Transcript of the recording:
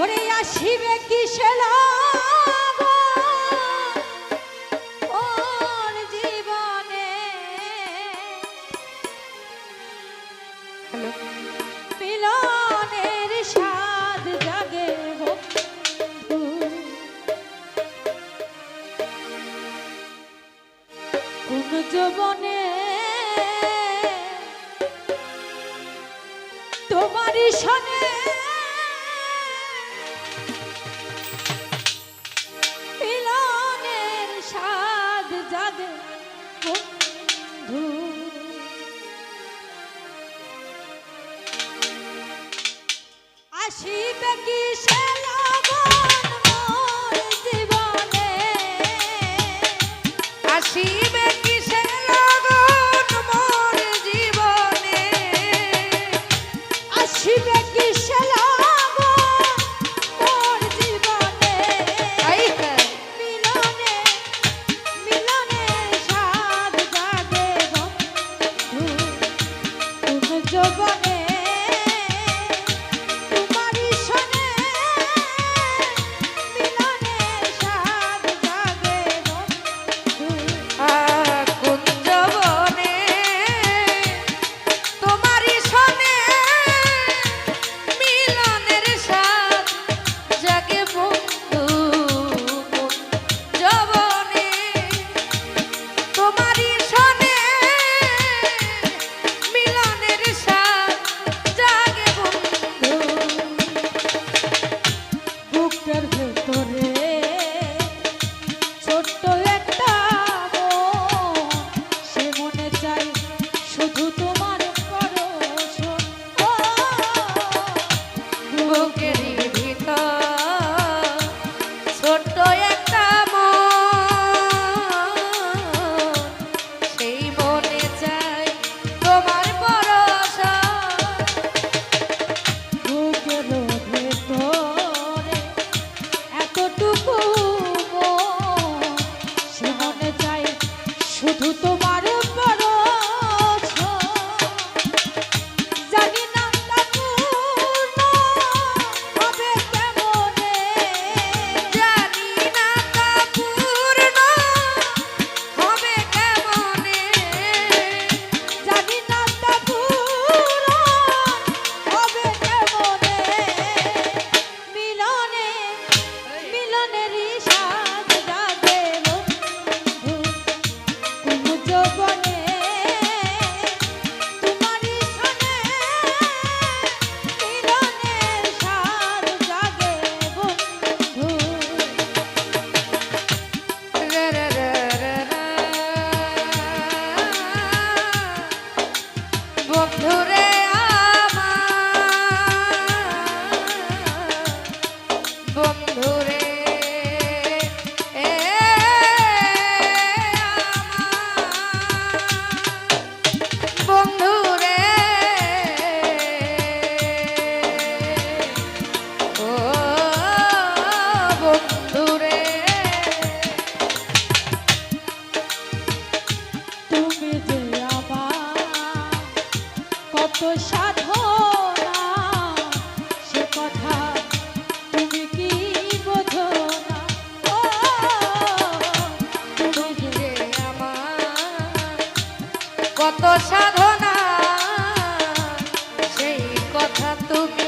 ওরে আসিবে কি ওর জীবনে? মিলনের স্বাদ জাগে কোন যৌবনে? তোমারই সনে আসিবে কি সে লাগো tu to bum nữa 都